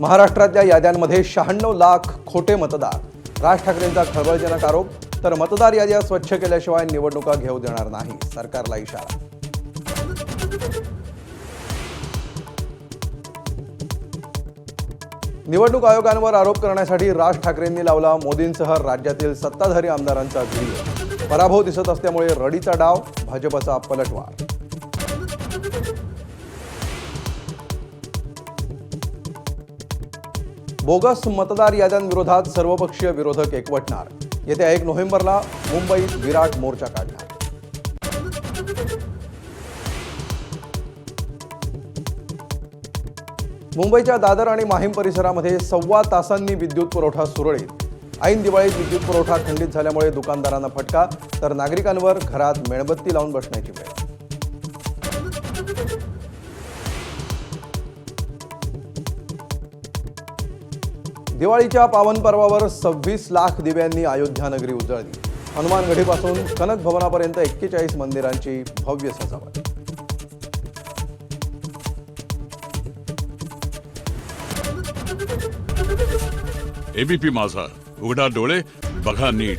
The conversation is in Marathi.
महाराष्ट्रातल्या याद्यांमध्ये शहाण्णव लाख खोटे मतदार. राज ठाकरेंचा खळबळजनक आरोप तर मतदार याद्या स्वच्छ केल्याशिवाय निवडणुका घेऊ देणार नाही सरकारला इशारा. निवडणूक आयोगांवर आरोप करण्यासाठी राज ठाकरेंनी लावला मोदींसह राज्यातील सत्ताधारी आमदारांचा व्हिडिओ. पराभव दिसत असल्यामुळे रडीचा डाव भाजपचा पलटवार. बोगस मतदार याद्यांविरोधात सर्वपक्षीय विरोधक एकवटणार. येत्या एक नोव्हेंबरला मुंबईत विराट मोर्चा काढणार. मुंबईच्या दादर आणि माहीम परिसरामध्ये सव्वा तासांनी विद्युत पुरवठा सुरळीत. ऐन दिवाळीत विद्युत पुरवठा खंडित झाल्यामुळे दुकानदारांना फटका तर नागरिकांवर घरात मेणबत्ती लावून बसण्याची वेळ. दिवाळीच्या पावन पर्वावर सव्वीस लाख दिव्यांनी अयोध्या नगरी उजळली. हनुमानगढीपासून कनक भवनापर्यंत एक्केचाळीस मंदिरांची भव्य सजावट. एबीपी माझा. उघडा डोळे बघा नीट.